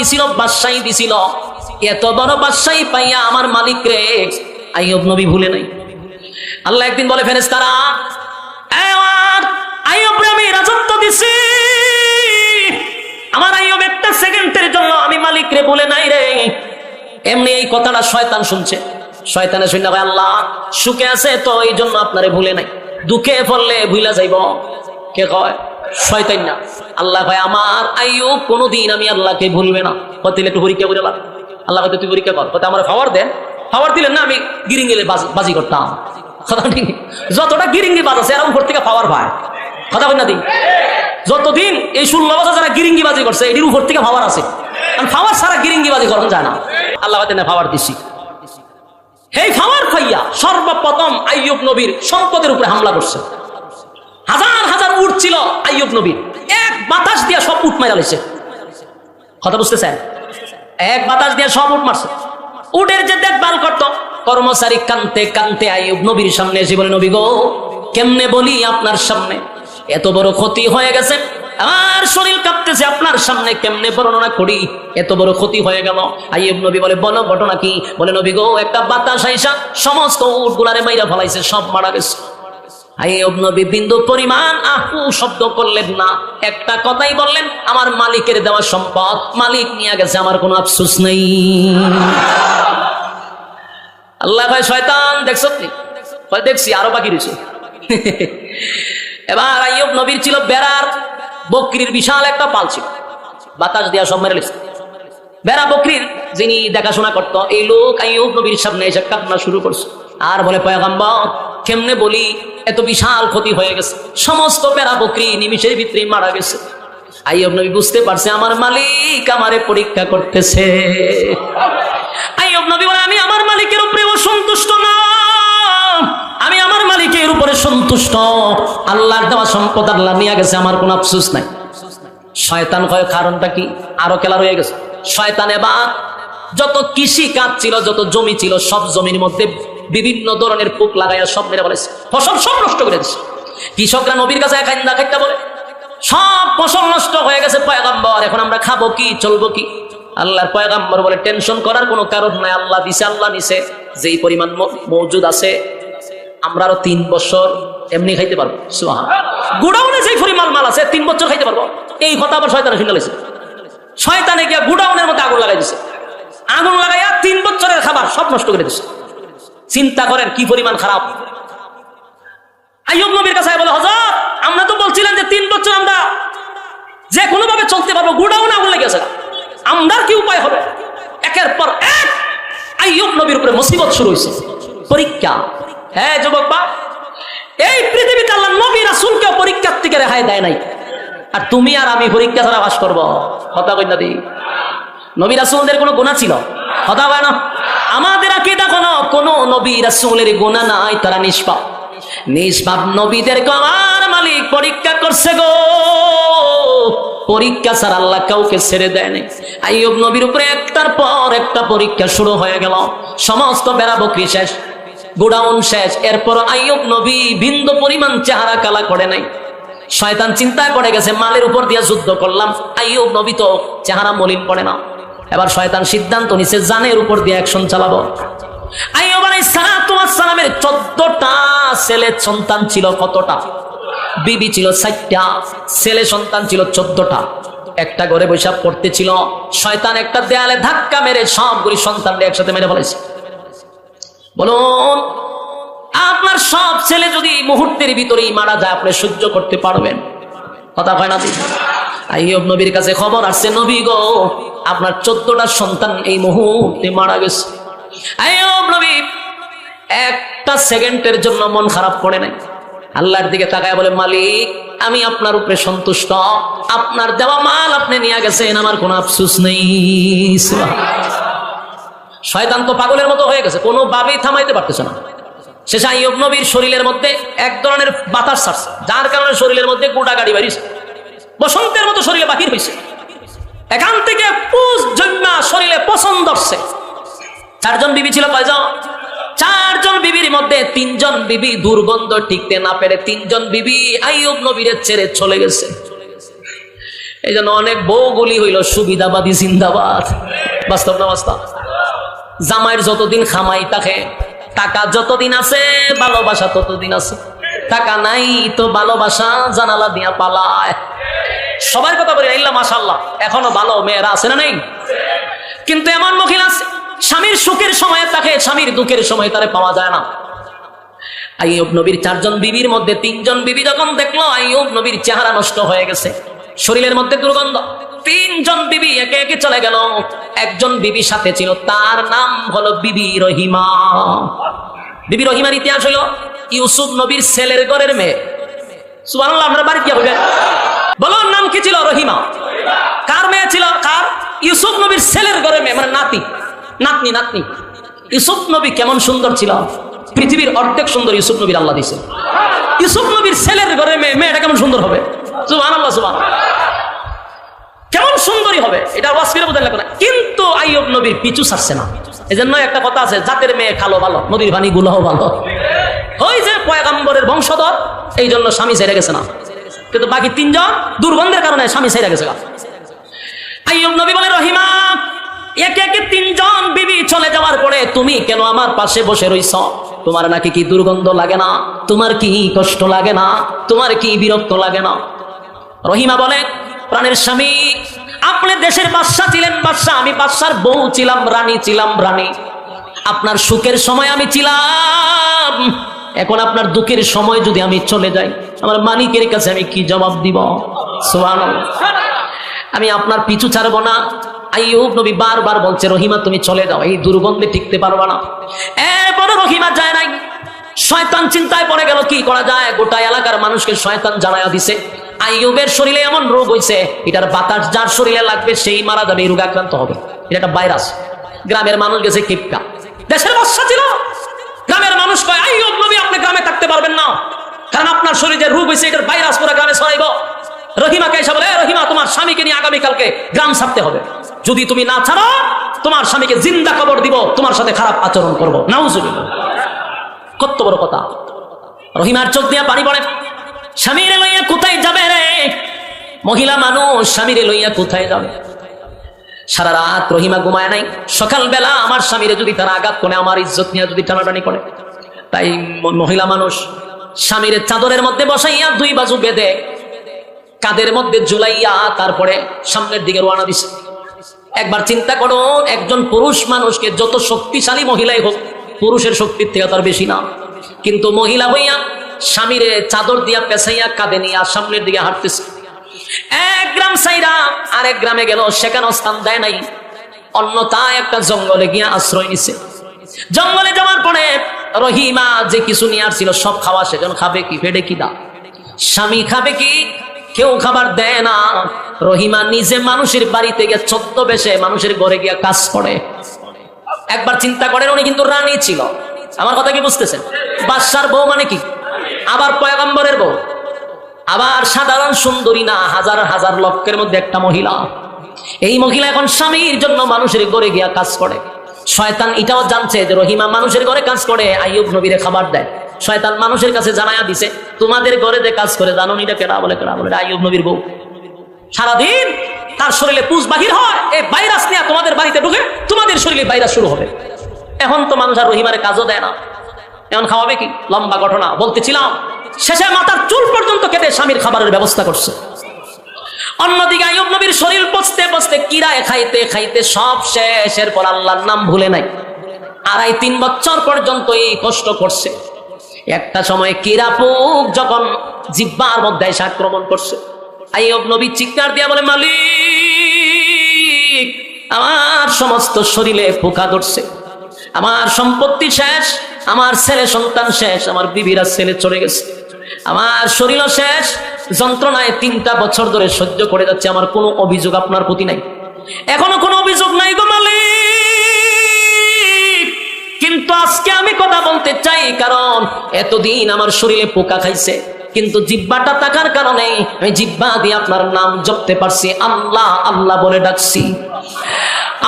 দিছিল, বাদশাহী দিছিল। এত বড় বাদশাহী পাইয়া আমার মালিক রে, আইয়ুব নবী ভুলে নাই। আল্লাহ একদিন বলে, ফেরেশতারা আমার আইয়ুব রে, আমি রাজত্ব দিছি। আমার আইয়ুব একটা সেকেন্ডের জন্য আমি মালিক রে ভুলে নাই রে। এমনি এই কথাটা শয়তান শুনছে। শয়তানে শুনে কয় আল্লাহ, সুখে আছে তো এই জন্য আপনারে ভুলে নাই। দুঃখে পড়লে ভুলা যাইব। কে কয়? শয়তান না আল্লাহ কয় আমার আইয়ুব কোনোদিন আমি আল্লাহকে ভুলবে না। কতিলে একটু পরীক্ষা করে লাগ আল্লাহ হয়তো তুই পরীক্ষা কর। কত আমার খাবার দেন। খাবার দিলেন না, আমি গিরিঙ্গিলে বাজি করতাম। কথা ঠিক? যতটা গিরিঙ্গি বাজ আছে, এরকম থেকে পাওয়ার পায়। কথা বল না দিন যতদিন এই ষোলো বছর যারা গিরিঙ্গি বাজি করছে, এটির উপর থেকে পাওয়ার আছে। কারণ পাওয়ার ছাড়া গিরিঙ্গি বাজি করা যায় না। আল্লাহ না পাওয়ার দিছি। এই ফাওয়ার খাইয়া সর্বপ্রথম আইয়ুব নবীর সম্পদের উপরে হামলা করছে। হাজার হাজার উট ছিল আইয়ুব নবীর। এক বাতাস দিয়া সব উট মারা লেছে কথা বুঝতেছেন? এক বাতাস দিয়ে সব উঠ মারছে। উটের যে দেখভাল করতো, কর্মচারী কানতে কানতে আইয়ুব নবীর সামনে এসে বলে, নবী গো, কেমনে বলি আপনার সামনে? এত বড় ক্ষতি হয়ে গেছে। আমার শরীর কাঁপতেছে আপনার সামনে, কেমনে বর্ণনা করি? এত বড় ক্ষতি হয়ে গেল। আইয়ুব নবী বলে, বলো, ঘটনা কি? বলে, নবী গো, একটা বাতাস আইসা, সমস্ত উট গুলারে মাইরা ফলাইছে, সব মারা গেছে। আইয়ুব নবী, বিন্দু পরিমাণ আহু শব্দ করলেন না। একটা কথাই বললেন, আমার মালিকের দেওয়া সম্পদ, মালিক নিয়ে গেছে, আমার আফসোস নেই। আল্লাহ ভাই, শয়তান, দেখছ আরও বাকি রয়েছে। এবার নবীর ছিল বেড়ার, বকরির বিশাল একটা পাল ছিল। বাতাস দিয়া সব মেরে বেড়া বকরির, যিনি দেখাশোনা করত, এই লোক আইয়ুব নবীর সামনে এসে কান্না শুরু করছে। আর বলে, পয়গাম্বর কেমনে বলি, এত বিশাল ক্ষতি হয়ে গেছে। সমস্ত বেড়া বকরি নিমিষের ভিতরে মারা গেছে। আইয়ব নবী বুঝতে পারছে, আমার মালিক আমারে পরীক্ষা করতেছে। আইয়ব নবী বলে, আমি আমার মালিকের উপরে অসন্তুষ্ট না। আমি আমার মালিকের উপরে সন্তুষ্ট। আল্লাহর দেওয়া সম্পদ আল্লাহ নিয়ে গেছে, আমার কোনো আফসোস নাই। শয়তান কয়, কারণটা কি? আরও খেলা রয়ে গেছে। শয়তান এবার যত কৃষি কাজ ছিল, যত জমি ছিল, সব জমির মধ্যে বিভিন্ন ধরনের পোক লাগাইয়া সব মেরে বলেছে ফসল সব নষ্ট করে দিচ্ছে কৃষকরা নবীর কাছে খাইন্দা খাইতে বলে, সব ফসল নষ্ট হয়ে গেছে পয়গাম্বর, এখন আমরা খাব কি, চলবো কি? আল্লাহর পয়গাম্বর বলে, টেনশন করার কোনো কারণ নাই, আল্লাহ দিছে, আল্লাহ নিছে। যেই পরিমাণ মজুদ আছে, আমরা আরও তিন বছর এমনি খাইতে পারব। গুডাউনে যেই পরিমাণ মাল আছে, তিন বছর খাইতে পারব। এই কথা আবার শয়তানে শুনে লেছে শয়তানে গিয়া গুডাউনের মধ্যে আগুন লাগাই দিছে। আগুন লাগাইয়া তিন বছরের খাবার সব নষ্ট করে দিছে। চিন্তা করেন কি পরিমাণ খারাপ। আইয়ুব নবীর কাছে বলে হজরত আমরা তো বলছিলাম যে তিন বছর আমরা যে কোনো ভাবে চলতে পারব, গুডাউন আগুন লেগে আছে আমরা কি উপায় হবে? একের পর এক আইয়ুব নবীর উপরে মুসিবত শুরু হয়েছে। পরীক্ষা। হ্যাঁ যুবক বাপ এই পৃথিবীতে আল্লাহ নবী রাসূলকে পরীক্ষার থেকে রেহাই দেয় নাই। আর তুমি আর আমি পরীক্ষা ছাড়া বাস করব। কথা কই না দিই নবী কোনো গুনাহ ছিল? কথা হয় না। আমাদের আকিদা কোনো কোনো নবী রাসূলের গুনাহ নাই, তারা নিষ্পাপ। নিষ্পাপ নবীদের আমার মালিক পরীক্ষা করছে গো। পরীক্ষা ছাড়া আল্লাহ কাউকে ছেড়ে দেয় নাই। আইয়ুব নবীর উপরে একটার পর একটা পরীক্ষা শুরু হয়ে গেল। সমস্ত বেড়া বকরি শেষ, গোডাউন শেষ। এরপর আইয়ুব নবী বিন্দু পরিমাণ চেহারা কালা করে নাই। শয়তান চিন্তায় পড়ে গেছে, মালের উপর দিয়ে যুদ্ধ করলাম। আইয়ুব নবী তো চেহারা মলিন পড়ে না। এবার শয়তান সিদ্ধান্ত নিছে, জানের উপর দিয়ে অ্যাকশন চালাবো। আইয়ুব আলাইহিস সালামের 14টা ছেলে সন্তান ছিল কতটা? বিবি ছিল 60টা ছেলে সন্তান ছিল 14টা একটা ঘরে বৈশাখ পড়তে ছিল শয়তান একটা দেয়ালে ধাক্কা মেরে সবগুলি সন্তানকে একসাথে মেরে ফেলেছে। বলুন, আপনার সব ছেলে যদি মুহূর্তের ভিতরেই মারা যায়, আপনি সহ্য করতে পারবেন। কথা হয় না? আইয়ুব নবীর কাছে খবর আসছে, নবী গো, আপনার চোদ্দটা সন্তান এই মুহূর্তে মারা গেছে। আইয়ুব নবী, একটা সেকেন্ডের জন্য মন খারাপ করে নাই। আল্লাহর দিকে তাকায় বলে, মালিক, আমি আপনার উপরে সন্তুষ্ট। আপনার দেওয়া মাল আপনি নিয়ে গেছেন, আমার কোনো আফসোস নেই। শয়তান তো পাগলের মতো হয়ে গেছে, কোনো ভাবেই থামাইতে পারতেছে না। শেষে আইয়ুব নবীর শরীরের মধ্যে এক ধরনের বাতাস ছাড়ছে, যার কারণে শরীরের মধ্যে গোটা গাড়ি বাড়িছে বসন্তের মতো শরীরে বাহির হয়েছে এখান থেকে পুষ জন্মা শরীরে পছন্দ ধরছে চারজন বিবি ছিল কয়জন? চারজন বিবির মধ্যে তিনজন বিবি দুর্গন্ধ টিকতে না পেরে তিনজন বিবি আইয়ুব নবীরে ছেড়ে চলে গেছে। এই জন্য অনেক বউগুলি হইল সুবিধাবাদী জিন্দাবাদ। বাস্তব না বাস্তব? জামাইয়ের যতদিন খামাই থাকে, টাকা যতদিন আছে, ভালোবাসা ততদিন আছে। টাকা নাই তো ভালোবাসা জানালা দিয়া পালায়। সবার কথা বলি ইল্লা মাশাল্লাহ এখনও ভালো মেয়েরা আছে না নেই? কিন্তু এমন মহিলা আছে, স্বামীর সুখের সময় তাকে, স্বামীর দুঃখের সময় তারে পাওয়া যায় না। আইয়ুব নবীর চারজন বিবির মধ্যে তিনজন বিবি যখন দেখল, আইয়ুব নবীর চেহারা নষ্ট হয়ে গেছে। শরীরের মধ্যে দুর্গন্ধ। তিনজন বিবি একে একে চলে গেল। একজন বিবি সাথে ছিল, তার নাম হলো বিবি রহিমা। বিবি রহিমার ইতিহাস হলো, ইউসুফ নবীর ছেলের ঘরের মেয়ে। সুবহানাল্লাহ আমরা বাড়ি কি হবে? বলো নাম কি ছিল? রহিমা। কার মেয়ে ছিল? কার? ইউসুফ নবীর ছেলের ঘরের মেয়ে মানে নাতি। নাতনি নাতনি। ইউসুফ নবী কেমন সুন্দর ছিল? পৃথিবীর অর্ধেক সুন্দর ইউসুফ নবীর আল্লাহ দিছে ইউসুফ নবীর ছেলের ঘরে মেয়ে, মেয়েটা কেমন সুন্দর হবে? সুবহান আল্লাহ সুবহান কেমন সুন্দরী হবে? এটা ওয়াসফিরে বোঝা লাগবে না কিন্তু আইয়ুব নবীর পিছু ছাড়ছে না। এই জন্য একটা কথা আছে, জাতের মেয়ে খালো ভালো, নদীর পানি গুলাও ভালো। ওই যে পয়গাম্বরের বংশধর এই জন্য স্বামী ছেড়ে গেছে না। কিন্তু বাকি তিনজন দুর্গন্ধের কারণে স্বামী ছেড়ে গেছে। আইয়ুব নবী বলে, রহিমা, একে একে তিনজন বিবি চলে যাওয়ার পরে তুমি কেন আমার পাশে বসে রইছ? তোমার নাকি কি দুর্গন্ধ লাগে না? তোমার কি কষ্ট লাগে না? তোমার কি বিরক্ত লাগে না? রহিমা বলে, প্রাণের স্বামী, আপনি দেশের বাদশা ছিলেন বাদশা আমি বাদশার বউ ছিলাম, রানী ছিলাম, রানী। আপনার সুখের সময় আমি ছিলাম। এখন আপনার দুঃখের সময় যদি আমি চলে যাই, আমার মালিকের কাছে আমি কি জবাব দিব? সুবহানাল্লাহ। আমি আপনার পিছু ছাড়বো না। আইয়ুব নবী বারবার বলছে, রহিমা, তুমি চলে যাও, এই দুর্গন্ধে টিকতে পারবা না। এরপরে রহিমা যায় নাই। শয়তান চিন্তায় পড়ে গেল, কি করা যায়? গোটা এলাকার মানুষকে শয়তান জানায়া দিছে। আইয়ুবের শরীরে এমন রোগ হইছে, এটার বাতাস যার শরীরে লাগবে, সেই মারা যাবে, এই রোগে আক্রান্ত হবে। এটা একটা ভাইরাস। গ্রামের মানুষ গেছে কিপকা দেশের বাচ্চা ছিল। মানুষ কয় আইয়ুব নবী, আপনি গ্রামে থাকতে পারবেন না। কারণ আপনার শরীরে রোগ হয়েছে এটার ভাইরাস পুরো গ্রামে ছড়াইব। রহিমাকে এসে বলে রহিমা, তোমার স্বামীকে নিয়ে আগামীকালকে গ্রাম ছাড়তে হবে। যদি তুমি না ছাড়ো, তোমার স্বামীকে জিন্দা কবর দিব, তোমার সাথে খারাপ আচরণ করব। নাউজুবিল্লাহ। কত বড় কথা। রহিমার চোখ দিয়া পানি পড়ে। স্বামীরে লইয়া কোথায় যাবে রে? মহিলা মানুষ স্বামীরে লইয়া কোথায় যাবে? সারা রাত রহিমা ঘুমায় নাই। সকালবেলা আমার স্বামীরে যদি তারা আঘাত করে, আমার ইজ্জত নিয়ে যদি টানাটানি করে। তাই মহিলা মানুষ স্বামীর চাদরের মধ্যে বসাইয়া দুই বাজু বেঁধে কাদের মধ্যে জুলাইয়া তারপরে সামনের দিকে রোয়ানা দিছে। একবার চিন্তা করো, একজন পুরুষ মানুষকে যত শক্তিশালী মহিলাই হোক, পুরুষের শক্তির থেকে তার বেশি না। কিন্তু মহিলা হইয়া স্বামীরে চাদর দিয়া পেছাইয়া কাঁদে নিয়া সামনের দিকে হাঁটতেছে। এক গ্রাম সাইরা আরেক গ্রামে গেল সেখানে স্থান দেয় নাই। অন্যতা একটা জঙ্গলে গিয়া আশ্রয় নিছে। জঙ্গলে যাওয়ার পরে রহিমা যে কিছু নিয়ে আসছিল, সব খাওয়া সেজন খাবে কি ফেডে কি দা স্বামী খাবে কি? কেউ খাবার দেয় না। রহিমা নিজে মানুষের বাড়িতে গিয়ে ছদ্ম বেশে মানুষের ঘরে গিয়া কাজ করে। একবার চিন্তা করেন, উনি কিন্তু রানী ছিল। আমার কথা কি বুঝতেছেন? বাদশার বউ মানে কি? আবার পয়গম্বরের বউ। আবার সাধারণ সুন্দরী না, হাজার হাজার লক্ষের মধ্যে একটা মহিলা। এই মহিলা এখন স্বামীর জন্য মানুষের ঘরে গিয়া কাজ করে। শয়তান এটাও জানছে যে রহিমা মানুষের ঘরে কাজ করে, আইয়ুব নবীরে খাবার দেয়। শয়তান মানুষের কাছে জানায়া দিছে, তোমাদের ঘরে যে কাজ করে, জানো নিটা কেডা বলে কেডা বলে? এটা আইয়ুব নবীর বউ। সারাদিন তার শরীরে পুষ বাহির হয় এই ভাইরাস নিয়ে তোমাদের বাড়িতে ঢুকে তোমাদের শরীরে ভাইরাস শুরু হবে। এখন তো মানুষ আর রহিমারে কাজও দেয় না। এখন খাওয়াবে কি? লম্বা ঘটনা, বলতেছিলাম, শেষে মাথার চুল পর্যন্ত কেটে স্বামীর খাবারের ব্যবস্থা করছে। অন্যদিকে আইয়ুব নবীর শরীর পচতে পচতে কিরায় খাইতে খাইতে সব শেষের পর আল্লাহর নাম ভুলে নাই। আড়াই তিন বছর পর্যন্ত এই কষ্ট করছে। একটা সময় কিরা পোক যখন জিব্বার মধ্যে এসে আক্রমণ করছে। আইয়ুব নবী চিৎকার দিয়া বলে, মালিক, আমার সমস্ত শরীরে পোকা ধরছে। আমার সম্পত্তি শেষ, আমার ছেলে সন্তান শেষ, আমার বিবিরা ছেলে চলে গেছে। আমার শরীরও শেষ, যন্ত্রণায় তিনটা বছর ধরে সহ্য করে যাচ্ছে, আমার কোনো অভিযোগ আপনার প্রতি নাই। এখনও কোনো অভিযোগ নাই গো কিন্তু আজকে আমি কথা বলতে চাই, কারণ এতদিন আমার শরীরে পোকা খাইছে, কিন্তু জিব্বাটা থাকার কারণে আমি জিব্বা দিয়ে আপনার নাম জপতে পারছি, আল্লাহ আল্লাহ বলে ডাকছি।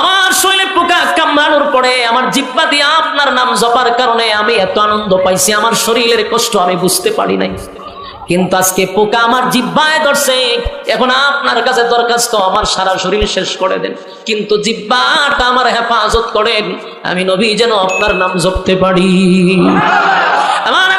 আমার শরীরে পোকা কামড়ানোর পরে আমার জিব্বা দিয়ে আপনার নাম জপার কারণে আমি এত আনন্দ পাইছি, আমার শরীরের কষ্ট আমি বুঝতে পারি নাই। কিন্তু আজকে পোকা আমার জিব্বায় ধরছে, এখন আপনার কাছে দরখাস্ত, আমার সারা শরীর শেষ করে দেন। কিন্তু জিব্বাটা আমার হেফাজত করেন, আমি নবী যেন আপনার নাম জপতে পারি। আমার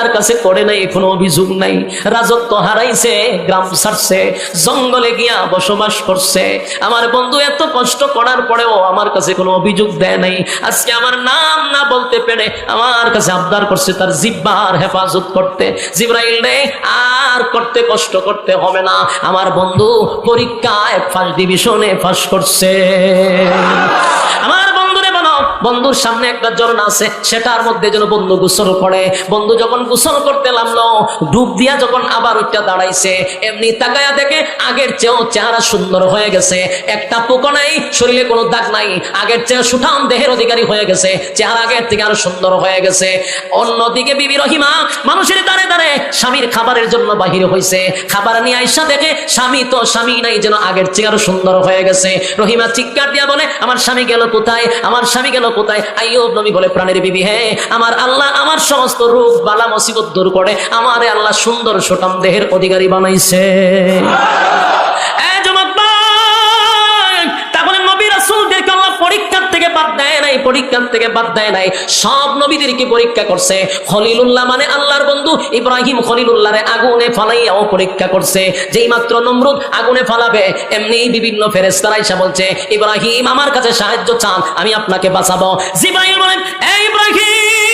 আল্লাহর কাছে করে নাই, কোনো অভিযোগ নাই। রাজত্ব হারাইছে, গ্রাম ছাড়ছে, জঙ্গলে গিয়া বসবাস করছে। আমার বন্ধু এত কষ্ট করার পরেও আমার কাছে কোনো অভিযোগ দেয় নাই। আজকে আমার নাম না বলতে পেরে আমার কাছে আবদার করছে তার জিব্বার হেফাজত করতে। জিব্রাইল রে, আর করতে কষ্ট করতে হবে না। আমার বন্ধু পরীক্ষায় ফার্স্ট ডিভিশনে ফাঁস করছে। আমার বন্ধুরে বলো বন্ধুর সামনে একটা ঝর্ণা আছে, সেটার মধ্যে যেন বন্ধু গোসল করে। বন্ধু যখন গোসল করতে নামলো ডুব দিয়া যখন আবার ওইটা দাঁড়াইছে, এমনি তাকায়া দেখে আগের চেয়েও চেহারা সুন্দর হয়ে গেছে। একটা পোকা নাই, শরীরে কোনো দাগ নাই, আগের চেয়ে সুঠাম দেহের অধিকারী হয়ে গেছে, চেহারা আগের থেকে আরও সুন্দর হয়ে গেছে। অন্যদিকে বিবি রহিমা, মানুষের দাঁড়ে দাঁড়ে স্বামীর খাবারের জন্য বাহির হয়েছে খাবার নিয়ে আইসা দেখে স্বামী তো স্বামী নাই যেন আগের চেয়ে আরও সুন্দর হয়ে গেছে। রহিমা চিৎকার দিয়া বলে, আমার স্বামী গেল কোথায়? আমার স্বামী গেল কোথায়? আইয়ুব নবী বলে প্রাণের বিবি হে আমার আল্লাহ আমার সমস্ত রূপ বালা, মুসিবত দূর করে আমারে আল্লাহ সুন্দর সোটাম দেহের অধিকারী বানাইছে। পরীক্ষার থেকে বাদ দেয় নাই। সব নবীদেরকে পরীক্ষা করছে? খলিলুল্লাহ মানে আল্লাহর বন্ধু। ইব্রাহিম খলিলুল্লাহরে আগুনে ফালাইয়াও পরীক্ষা করছে। যেই মাত্র নমরুদ আগুনে ফালাবে এমনি বিভিন্ন ফেরেশতারা এসে বলছে, ইব্রাহিম, আমার কাছে সাহায্য চান, আমি আপনাকে বাঁচাবো। জিব্রাহিম বলেন এই ইব্রাহিম!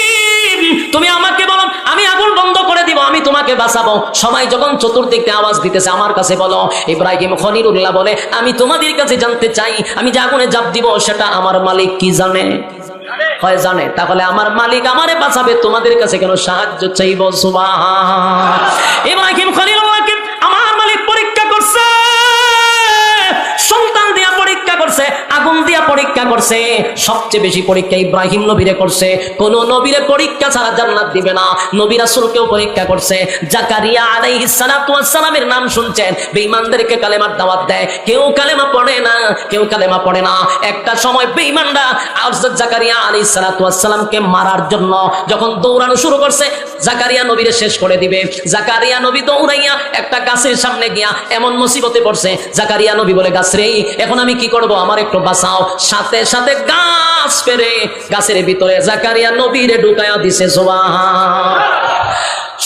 তুমি আমাকে বলো, আমি আগুন বন্ধ করে দিব, আমি তোমাকে বাঁচাবো। সবাই যখন চতুর্দিকে আওয়াজ দিতেছে, আমার কাছে বলো, ইব্রাহিম খনিরুল্লাহ বলে, আমি তোমাদের কাছে জানতে চাই, আমি যে আগুনে জাপ দিব, সেটা আমার মালিক কি জানে? হয় জানে। তাহলে আমার মালিক আমারে বাঁচাবে, তোমাদের কাছে কেন সাহায্য চাইব? সুবাহ ইব্রাহিম খলিলুল্লাহকে করছে, সবচেয়ে বেশি পরীক্ষা ইব্রাহিম নবীরে করছে। কোন নবীরে পরীক্ষা ছাড়া জান্নাত দিবে না। নবী রাসূলকেও পরীক্ষা করছে। জাকারিয়া আলাইহিস সালাতু ওয়াস সালামের নাম শুনছেন। বেঈমানদেরকে কালেমার দাওয়াত দেয়। কেউ কালেমা পড়ে না, কেউ কালেমা পড়ে না। একটা সময় বেঈমানরা হযরত জাকারিয়া আলাইহিস সালাতু ওয়াস সালামকে মারার জন্য যখন দৌড়ানো শুরু করছে জাকারিয়া নবীরে শেষ করে দিবে। জাকারিয়া নবী দৌড়াইয়া একটা গাছের সামনে গিয়া এমন মুসিবতে পড়ছে। জাকারিয়া নবী বলে গাছ রে এখন আমি কি করব? আমার একটু বাঁচাও। সাথে সাথে গাছ পেরে গাছের ভিতরে জাকারিয়া নবীরে ঢুকায়া দিছে, সুবহান।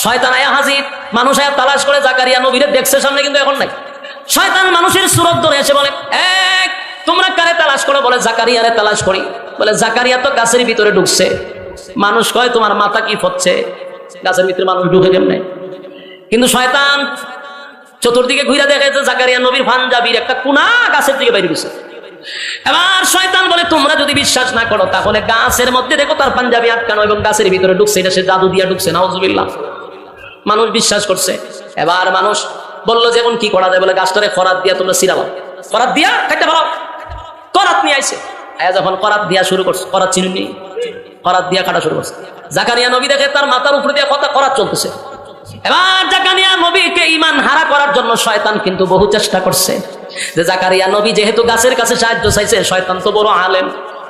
শয়তান আয়া হাজির, মানুষ আয়া তালাশ করে জাকারিয়া নবীরে দেখছে সামনে, কিন্তু এখন নাই। শয়তান মানুষের সুরত ধরে এসে বলে এক তোমরা কারে তালাশ করো? বলে, জাকারিয়ারে তালাশ করি। বলে, জাকারিয়া তো গাছের ভিতরে ঢুকছে। মানুষ কয়, তোমার মাথা কি ফচ্ছে গাছের ভিতরে মানুষ ঢুকে কেমনে কিন্তু শয়তান চতুর্দিকে ঘুরে দেখা জাকারিয়া নবীর পাঞ্জাবির একটা কুনা গাছের দিকে বাইরে গেছে। এবার শয়তান বলে, তোমরা যদি বিশ্বাস না করো, তাহলে গাছের মধ্যে দেখো তার পাঞ্জাবি আটকানো এবং গাছের ভিতরে ঢুকছে। এটা সে জাদু দিয়া ঢুকছে, নাউজুবিল্লাহ। মানুষ বিশ্বাস করছে। এবার মানুষ বলল যে এখন কি করা যায়? বলে, গাছটারে খরাত দিয়া তোমরা সিরালাম করাত দিয়া খাইতে ভালো করাত নিয়ে আইছে। আয়া যখন করাত দিয়া শুরু করছে, করাত চিনি করাত দিয়া কাটা শুরু করছে। জাকারিয়া নবী দেখে তার মাথার উপরে দিয়ে কথা করাত চলতেছে। এবার জাকারিয়া নবীকে ইমান হারা করার জন্য শয়তান কিন্তু বহু চেষ্টা করছে। যে জাকারিয়া নবী যেহেতু গাছের কাছে সাহায্য চাইছে, শয়তান তো বড় আলেম।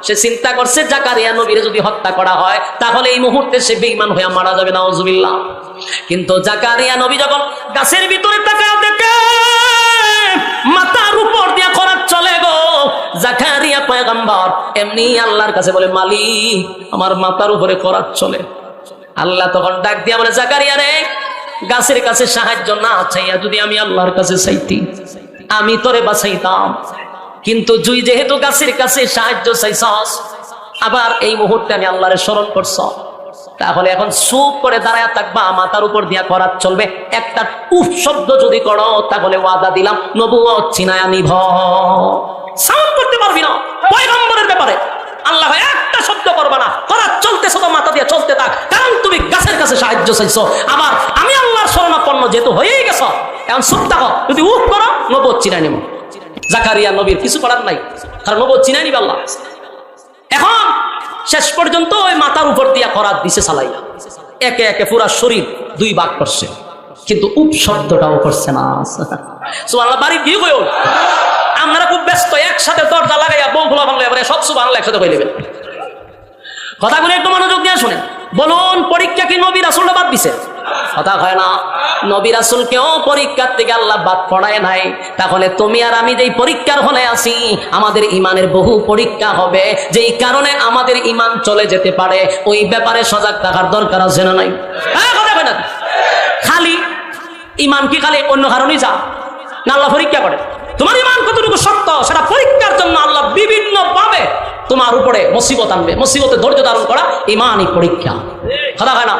সে চিন্তা করছে, জাকারিয়া নবীরে যদি হত্যা করা হয়, তাহলে এই মুহূর্তে সে বেঈমান হয়ে মারা যাবে না ওজুবিল্লাহ কিন্তু জাকারিয়া নবী যখন গাছের ভিতরে তাকায় দেখে, মাথার উপর দিয়া চলে গো। জাকারিয়া পয়গম্বর এমনি আল্লাহর কাছে বলে আমার উপরে করার চলে। আল্লাহ তখন ডাক দিয়া বলে, জাকারিয়া রে, গাছের কাছে সাহায্য না চাইয়া যদি আমি আল্লাহর কাছে চাইতি, আমি তোরে বাঁচাইতাম। কিন্তু জুই যেহেতু গাছের কাছে সাহায্য চাইছস, আবার এই মুহূর্তে আমি আল্লাহরে স্মরণ করছ তাহলে এখন চুপ করে দাঁড়ায় থাকবা, মাথার উপর দিয়া করার চলবে। একটা উফ শব্দ যদি করো, তাহলে ওয়াদা দিলাম নবুয় চিনায় নিভ সাউন্ড করতে পারবি না, পয়গম্বরের ব্যাপারে। আল্লাহ একটা শব্দ করবা না করার চলতেছ তো মাথা দিয়ে চলতে থাক, কারণ তুমি গাছের কাছে সাহায্য চাইছো। আবার আমি আল্লাহর শরণাপন্ন যেহেতু হয়েই গেছ, এখন চুপ থাকো, যদি উফ করো নবুয় চিনায় নেব। জাকারিয়া নবীর কিছু করার নাই, কারণ নবুয় চিনায় নিবে আল্লাহ। এখন শেষ পর্যন্ত ওই মাথার উপর দিয়া করাত দিছে চালাইয়া একে একে পুরা শরীর দুই ভাগ করছে। কিন্তু উপ শব্দটাও করছে না। সুবহানাল্লাহ, বাড়ি কি হয়ে আমরা খুব ব্যস্ত, একসাথে দরজা লাগাইয়া বউ খোলা বাংলা এবারে সব সুবাহ একসাথে হয়ে নেবেন কথাগুলো একটু মনোযোগ দিয়ে শুনেন। বলুন, পরীক্ষা কি নবী রাসুলটা বাদ দিছে? কথা হয় না? নবী রাসুলকেও পরীক্ষার থেকে আল্লাহ বাদ পড়ায় নাই। তাহলে তুমি আর আমি যেই পরীক্ষার হলে আছি, আমাদের ইমানের বহু পরীক্ষা হবে। যেই কারণে আমাদের ইমান চলে যেতে পারে, ওই ব্যাপারে সজাগ থাকার দরকার আছে না নাই? হ্যাঁ? খালি ইমান কি খালি অন্য কারণেই যা? না আল্লাহ পরীক্ষা করে? তোমার ইমান কতটুকু শক্ত সেটা পরীক্ষার জন্য আল্লাহ বিভিন্ন ভাবে তোমার উপরে মুসিবত আনবে। মুসিবতে ধৈর্য ধারণ করা ইমানই পরীক্ষা। কথা হয় না?